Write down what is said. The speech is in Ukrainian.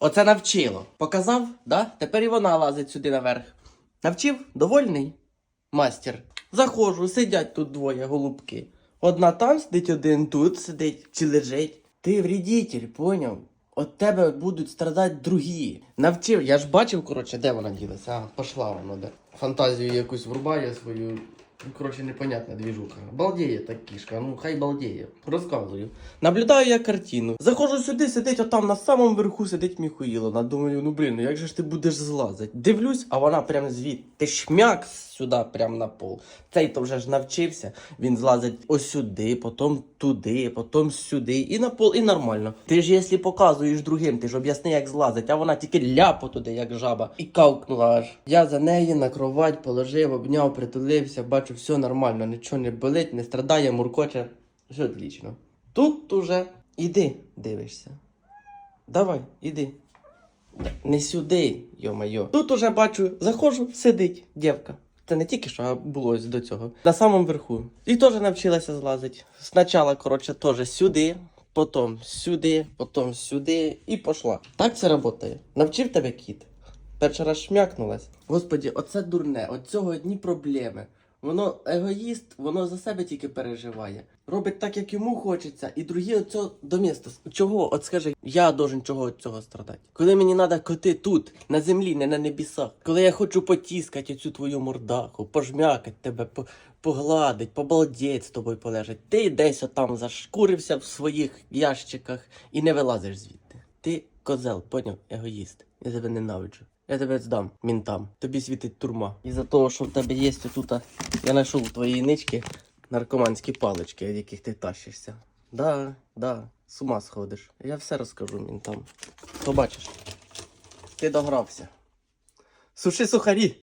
Оце навчило. Показав, да? Тепер і вона лазить сюди наверх. Навчив? Довольний? Мастер. Заходжу, сидять тут двоє голубки. Одна там сидить, один тут сидить чи лежить. Ти вредитель, поняв? От тебе будуть страдати другі. Навчив, я ж бачив, коротше, де вона ділася. А, пошла вона де. Фантазію якусь врубає свою. Ну, коротше, непонятна двіжуха. Балдіє та кішка, ну хай балдіє. Розказую. Наблюдаю я картину. Заходжу сюди, сидить отам на самому верху сидить Міхуїловна. Думаю, ну блін, ну як же ж ти будеш злазити? Дивлюсь, а вона прям звідти шмяк сюди, прям на пол. Цей то вже ж навчився. Він злазить ось сюди, потім туди, потім сюди, і на пол, і нормально. Ти ж, якщо показуєш другим, ти ж об'ясни, як злазить, а вона тільки ляпо туди, як жаба, і кавкнула аж. Я за неї на кровать положив, обняв, притулився, бачу, все нормально, нічого не болить, не страдає, муркоче. Все отлично. Тут уже іди, дивишся. Давай, іди. Не сюди, йо-майо. Тут уже бачу, заходжу, сидить дівка. Це не тільки що а було до цього. На самому верху. І теж навчилася злазити. Спочатку, коротше, теж сюди, потім сюди, потім сюди і пішла. Так це працює. Навчив тебе кіт. Перший раз шмякнулась. Господі, оце дурне, от цього одні проблеми. Воно егоїст, воно за себе тільки переживає. Робить так, як йому хочеться, і другі оцього до міста. Чого? От скажи, я должен чого цього страдати? Коли мені треба коти тут, на землі, не на небесах. Коли я хочу потіскати оцю твою мордаху, пожмякати тебе, по- погладить, побалдеть з тобою полежать. Ти десь отам зашкурився в своїх ящиках і не вилазиш звідти. Ти козел, поняв, егоїст. Я тебе ненавиджу. Я тебе здам мінтам. Тобі світить турма. І за того, що в тебе є тут, я знайшов у твоїй нички наркоманські палички, від яких ти тащишся. Да, да, з ума сходиш. Я все розкажу мінтам. Побачиш. Ти догрався. Суши сухарі.